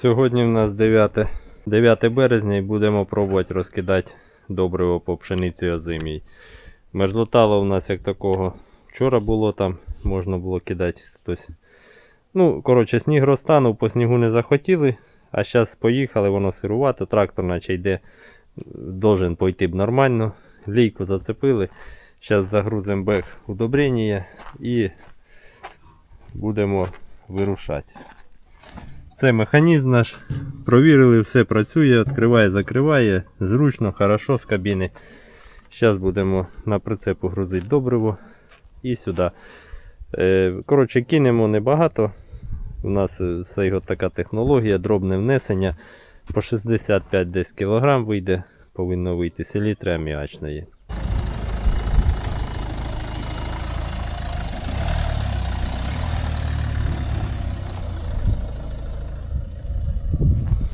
Сьогодні в нас 9, 9 березня і будемо пробувати розкидати добриво по пшениці озимій. Мерзлотало у нас як такого. Вчора було там, можна було кидати хтось. Ну, коротше, сніг розтанув, по снігу не захотіли, а зараз поїхали, воно сирувато, трактор наче йде, должен пойти б нормально. Лійку зацепили. Зараз загрузимо бег удобрення і будемо вирушати. Це механізм наш. Провірили, все працює, відкриває, закриває. Зручно, хорошо з кабіни. Зараз будемо на прицепу грузити добриво і сюди. Е, Коротше, кинемо небагато. У нас е, все така технологія, дробне внесення. По 65 десь кілограм вийде, повинно вийти селітри аміачної.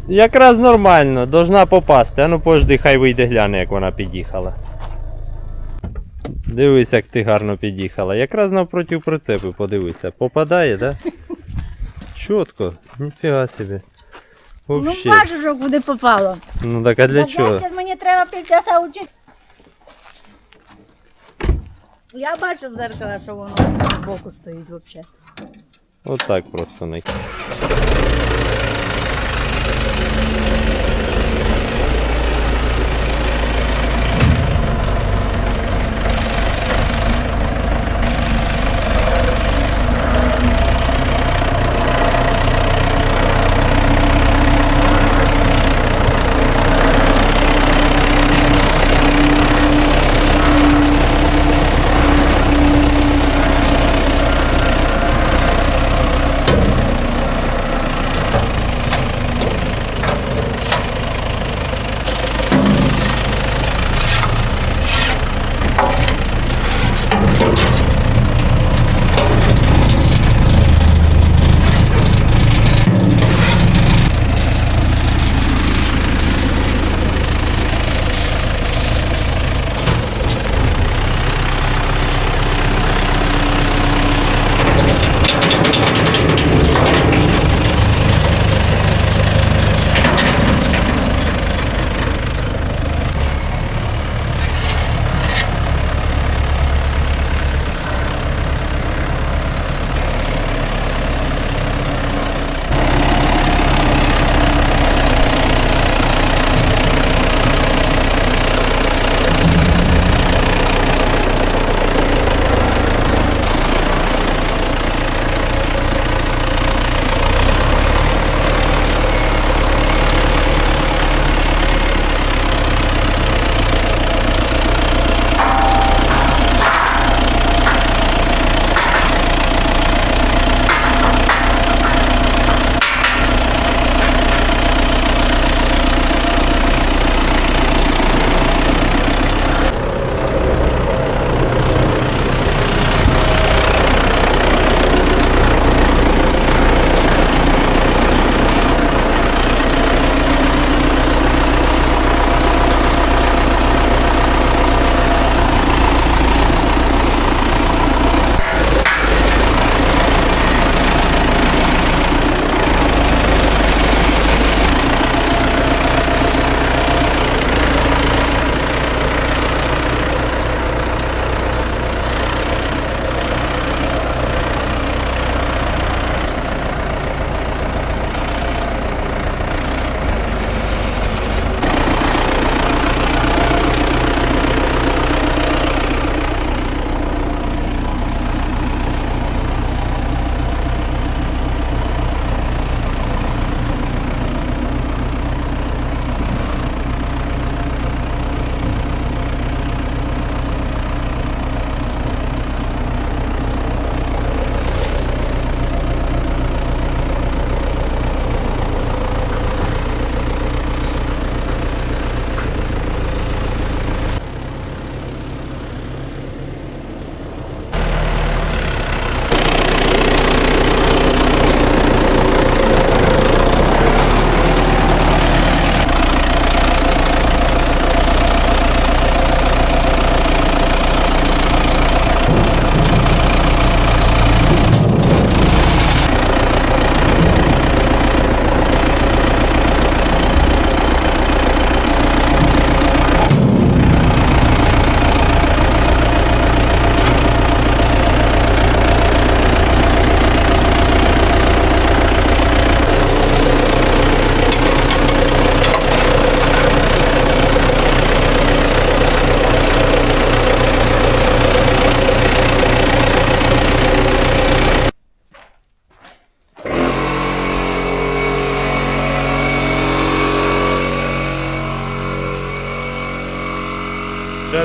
Якраз нормально, должна попасти. А ну пожди, хай вийде гляне, як вона під'їхала. Дивись, як ти гарно під'їхала. Якраз навпроти прицепу, подивися. Попадає, да? Чітко, ніфіга собі. Ну бачу, що куди попало. Ну так а для Так, чого? бачиш, мені треба півчаса вчити. Я бачу в зеркало, що воно збоку стоїть взагалі. Отак просто не.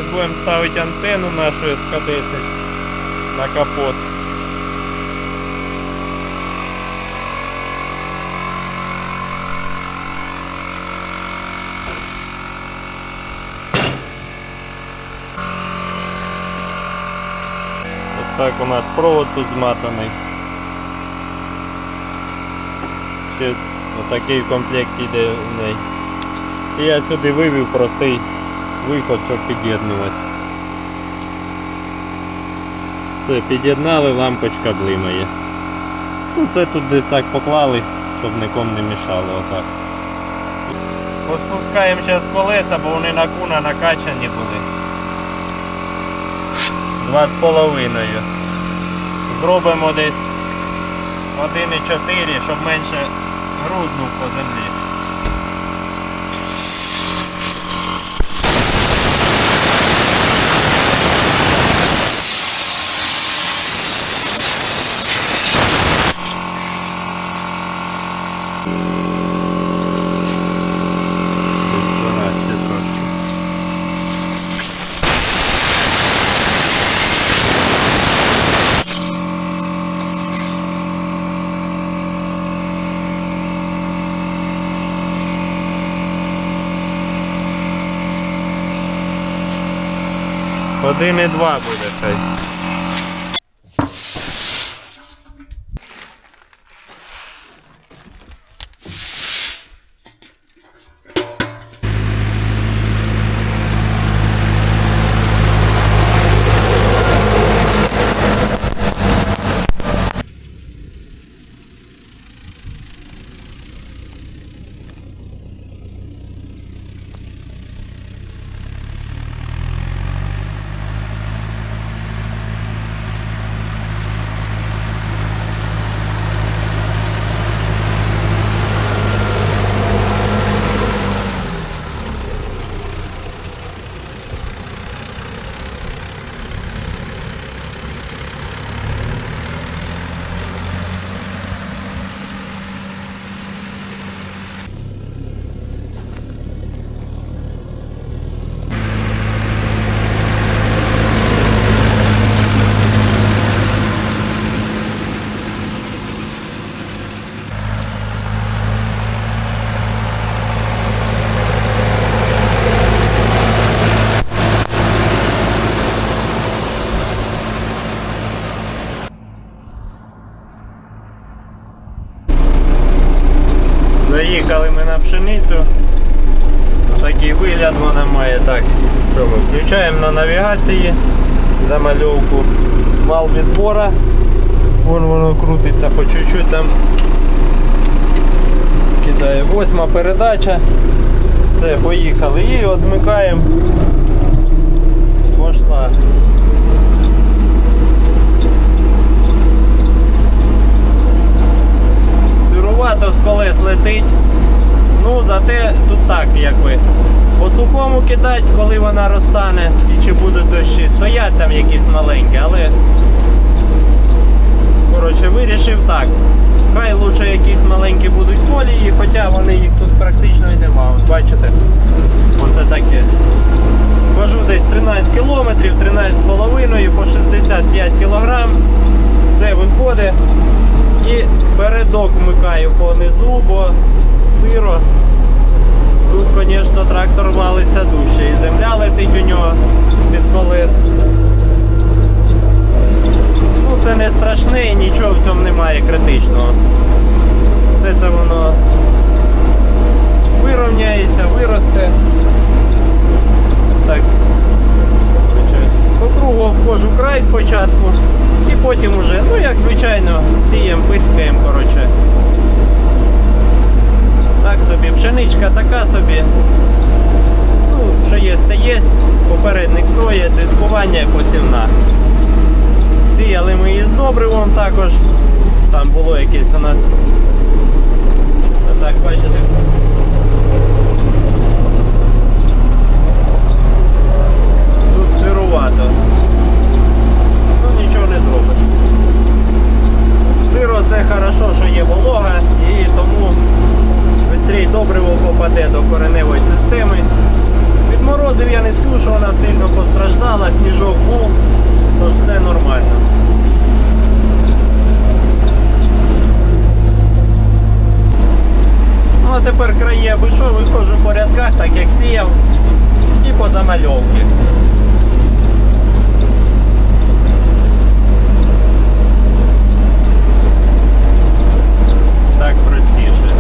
Будемо ставити антенну нашу СК-10 на капот. Ось так у нас провод тут зматаний. Ще отакий комплект іде в неї. І я сюди вивів простий виход, щоб під'єднувати. Все, під'єднали, лампочка блимає. Ну це тут десь так поклали, щоб нікому не мішало отак. Поспускаємо зараз колеса, бо вони на куна накачані були. Два з половиною. Зробимо десь 1,4, щоб менше грузнув по землі. Один і два буде хай. Заїхали ми на пшеницю. Такий вигляд вона має так. Що ми включаємо на навігації замальовку вал відбора. Вон воно крутиться по чуть-чуть там. Кидає восьма передача. Все, поїхали. І відмикаємо. Пошла. Сирувато з колес летить. Ну, зате тут так, якби. По сухому кидати, коли вона розтане і чи будуть дощі. Стоять там якісь маленькі, але. Коротше, вирішив так. Хай лучше якісь маленькі будуть колії, хоча вони їх тут практично і нема. От бачите? Оце таке. Хожу десь 13 кілометрів, 13,5 по 65 кілограм. Все виходить. І передок вмикаю понизу, бо сиро. Тут, звісно, трактор валиться дужче. І земля летить у нього з-під колес. Ну, це не страшне і нічого в цьому немає критичного. Все це воно вирівняється, виросте. Так. По кругу край спочатку і потім уже, ну як звичайно, сієм, пицькаємо, коротше. Так собі, пшеничка така собі. Ну, що є, те є. Попередник соє, дискування посівна. Сіяли ми її з добривом також. Там було якесь у нас. Так, бачите. Тут сирувато. Ну нічого не зробиш. Сиро це хорошо, що є волога і тому швидше добриво попаде до кореневої системи. Від морозу Морозив я не скажу, що вона сильно постраждала, сніжок був, тож все нормально. Ну а тепер вийшов, виходжу по рядках, так як сіяв, і по замальовки. Так простіше.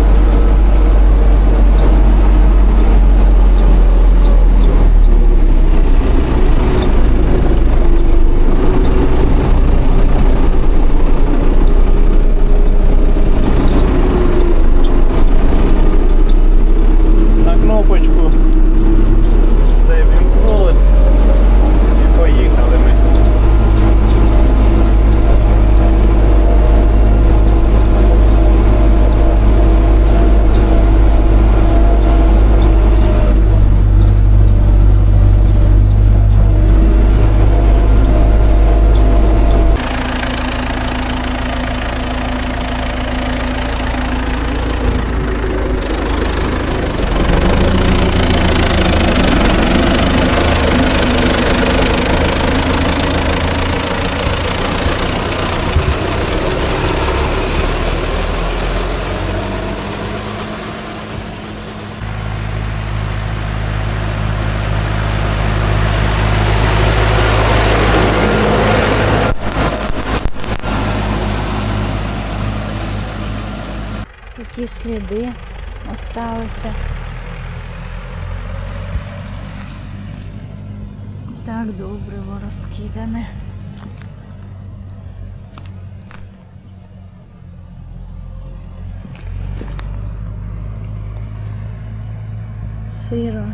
на кнопочку. Все вімкнулось і поїхали ми. Такі сліди осталися. Так добре розкидане. Сиро.